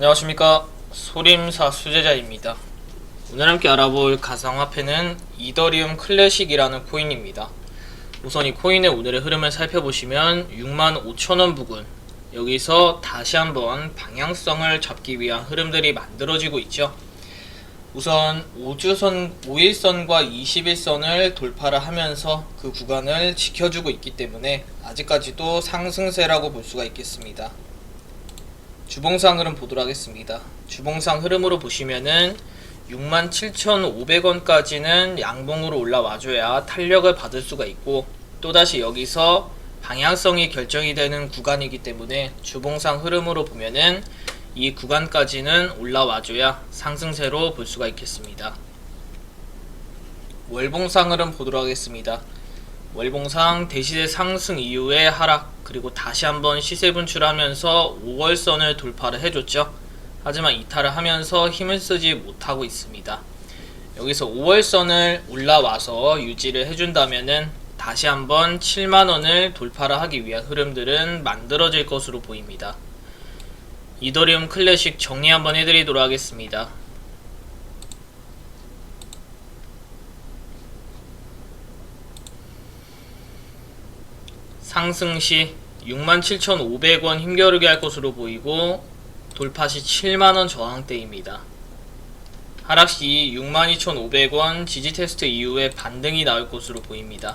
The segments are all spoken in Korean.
안녕하십니까 소림사 수제자입니다. 오늘 함께 알아볼 가상화폐는 이더리움 클래식이라는 코인입니다. 우선 이 코인의 오늘의 흐름을 살펴보시면 65,000원 부근 여기서 다시 한번 방향성을 잡기 위한 흐름들이 만들어지고 있죠. 우선 5주선, 5일선과 21선을 돌파를 하면서 그 구간을 지켜주고 있기 때문에 아직까지도 상승세라고 볼 수가 있겠습니다. 주봉상 흐름 보도록 하겠습니다. 주봉상 흐름으로 보시면은 67,500원까지는 양봉으로 올라와줘야 탄력을 받을 수가 있고 또다시 여기서 방향성이 결정이 되는 구간이기 때문에 주봉상 흐름으로 보면은 이 구간까지는 올라와줘야 상승세로 볼 수가 있겠습니다. 월봉상 흐름 보도록 하겠습니다. 월봉상 대시세 상승 이후에 하락 그리고 다시 한번 시세 분출하면서 5월선을 돌파를 해줬죠. 하지만 이탈을 하면서 힘을 쓰지 못하고 있습니다. 여기서 5월선을 올라와서 유지를 해준다면은 다시 한번 7만원을 돌파를 하기 위한 흐름들은 만들어질 것으로 보입니다. 이더리움 클래식 정리 한번 해드리도록 하겠습니다. 상승 시 67,500원 힘겨루게 할 것으로 보이고 돌파 시 7만원 저항대입니다. 하락 시 62,500원 지지 테스트 이후에 반등이 나올 것으로 보입니다.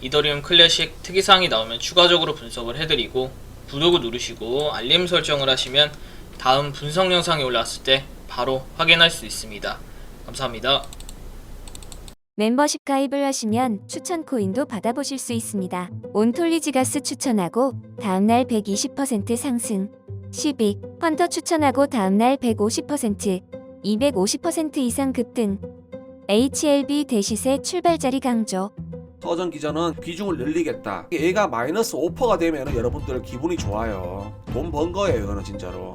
이더리움 클래식 특이사항이 나오면 추가적으로 분석을 해드리고 구독을 누르시고 알림 설정을 하시면 다음 분석 영상이 올라왔을 때 바로 확인할 수 있습니다. 감사합니다. 멤버십 가입을 하시면 추천 코인도 받아보실 수 있습니다. 온톨리지가스 추천하고 다음날 120% 상승. 12. 펀터 추천하고 다음날 150%, 250% 이상 급등. HLB 대시세 출발자리 강조. 서전 기자는 비중을 늘리겠다. 얘가 마이너스 5%가 되면 여러분들 기분이 좋아요. 돈 번 거예요, 이거는 진짜로.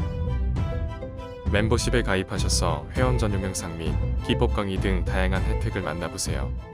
멤버십에 가입하셔서 회원 전용 영상 및 기법 강의 등 다양한 혜택을 만나보세요.